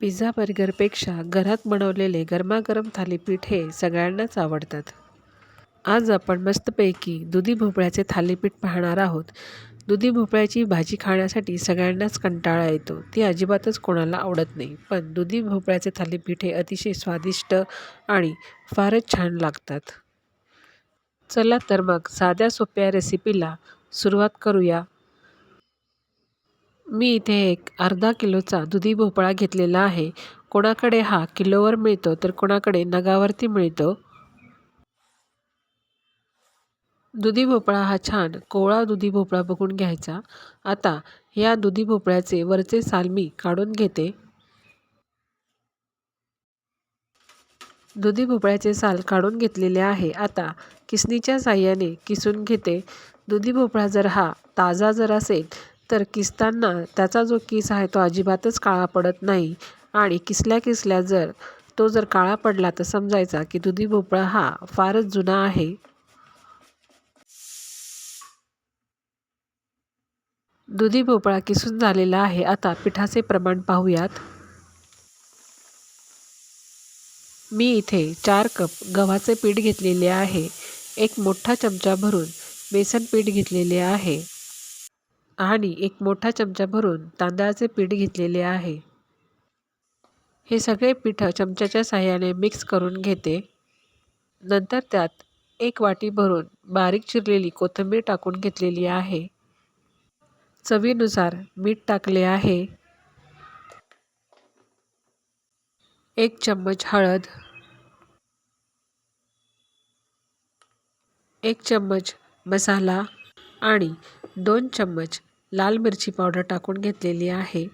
Pizza बर्गरपेक्षा घरात बनवलेले गरमागरम थालीपीठ हे सगळ्यांनाच आवडतात. आज आपण मस्तपैकी दुधी भोपळ्याचे थालीपीठ पाहणार आहोत. दुधी भोपळ्याची भाजी खाण्यासाठी सगळ्यांनाच कंटाळा येतो. ती अजिबातच कोणाला आवडत नाही. पण दुधी भोपळ्याचे थालीपीठ हे अतिशय स्वादिष्ट आणि फारच छान लागतात. चला तर मग साध्या सोप्या रेसिपीला सुरुवात करूया. मी इथे एक अर्धा किलोचा दुधी भोपळा घेतलेला आहे. कोणाकडे हा किलोवर मिळतो तर कोणाकडे नगावरती मिळतो? दुधी भोपळा हा छान कोवळा दुधी भोपळा बघून घ्यायचा. आता या दुधी भोपळ्याचे वरचे साल मी काढून घेते. दुधी भोपळ्याचे साल काढून घेतलेले आहे. आता किसणीच्या साह्याने किसून घेते. दुधी भोपळा जर हा ताजा जर असेल तर किसताना त्याचा जो किस आहे तो अजिबातच काळा पडत नाही. आणि किसल्या किसल्या जर तो जर काळा पडला तर समजायचा की दुधी भोपळा हा फारच जुना आहे. दुधी भोपळा किसून झालेला आहे. आता पिठाचे प्रमाण पाहूयात. मी इथे चार कप गव्हाचे पीठ घेतलेले आहे. एक मोठा चमचा भरून बेसन पीठ घेतलेले आहे. आणि एक मोठा चमचा भरून तांदळाचे पीठ घेतलेले आहे. हे सगळे पीठ चमच्याच्या साह्याने मिक्स करून घेते. नंतर त्यात एक वाटी भरून बारीक चिरलेली कोथिंबीर टाकून घेतलेली आहे. चवीनुसार मीठ टाकले आहे. एक चम्मच हळद. एक चम्मच मसाला आणि दोन चम्मच लाल मिरची पावडर टाकून घेतलेली आहे.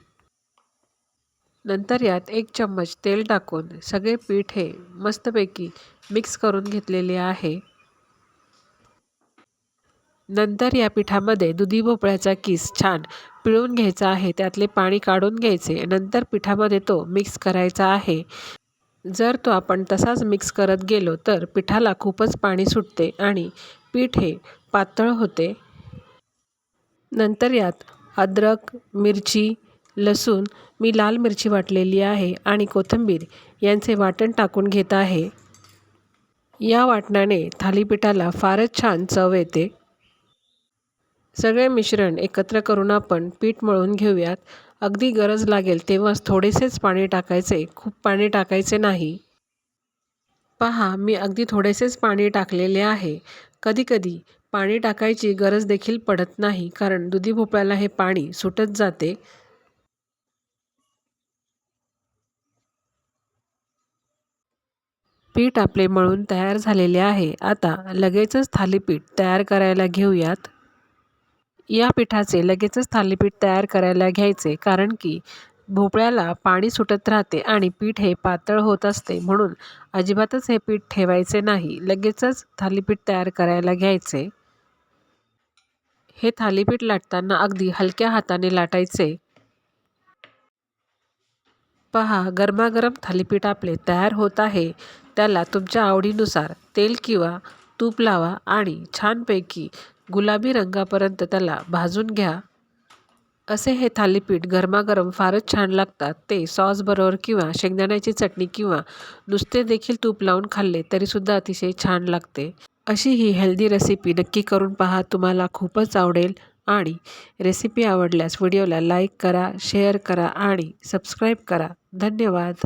नंतर यात एक चम्मच तेल टाकून सगळे पीठ हे मस्तपैकी मिक्स करून घेतलेले आहे. नंतर या पिठामध्ये दुधी भोपळ्याचा किस छान पिळून घ्यायचा आहे. त्यातले पाणी काढून घ्यायचे. नंतर पिठामध्ये तो मिक्स करायचा आहे. जर तो आपण तसाच मिक्स करत गेलो तर पिठाला खूपच पाणी सुटते आणि पीठ हे पातळ होते. नंतर यात अद्रक मिरची लसूण मी लाल मिरची वाटलेली आहे आणि कोथिंबीर यांचे वाटण टाकून घेत आहे. या वाटणाने थालीपीठाला फारच छान चव येते. सगळे मिश्रण एकत्र करून आपण पीठ मळून घेऊयात. अगदी गरज लागेल तेव्हाच थोडेसेच पाणी टाकायचे. खूप पाणी टाकायचे नाही. पहा मी अगदी थोडेसेच पाणी टाकलेले आहे. कधीकधी पाणी टाकायची गरज देखील पडत नाही कारण दुधी भोपळ्याला हे पाणी सुटत जाते. पीठ आपले मळून तयार झालेले आहे. आता लगेचच थालीपीठ तयार करायला घेऊयात. या पिठाचे लगेचच थालीपीठ तयार करायला घ्यायचे कारण की भोपळ्याला पाणी सुटत राहते आणि पीठ हे पातळ होत असते म्हणून अजिबातच हे पीठ ठेवायचे नाही. लगेचच थालीपीठ तयार करायला घ्यायचे. हे थालीपीठ लाटताना अगदी हलक्या हाताने लाटायचे. पहा गरमागरम थालीपीठ आपले तयार होत आहे. त्याला तुमच्या आवडीनुसार तेल किंवा तूप लावा आणि छानपैकी गुलाबी रंगापर्यंत त्याला भाजून घ्या. असे हे थालीपीठ गरमागरम फारच छान लागतात. ते सॉसबरोबर किंवा शेंगदाण्याची चटणी किंवा नुसते देखील तूप लावून खाल्ले तरीसुद्धा अतिशय छान लागते. अशी ही हेल्दी रेसिपी नक्की करून पहा. तुम्हाला खूपच आवडेल आणि रेसिपी आवडल्यास व्हिडिओला लाईक करा शेअर करा आणि सबस्क्राईब करा. धन्यवाद.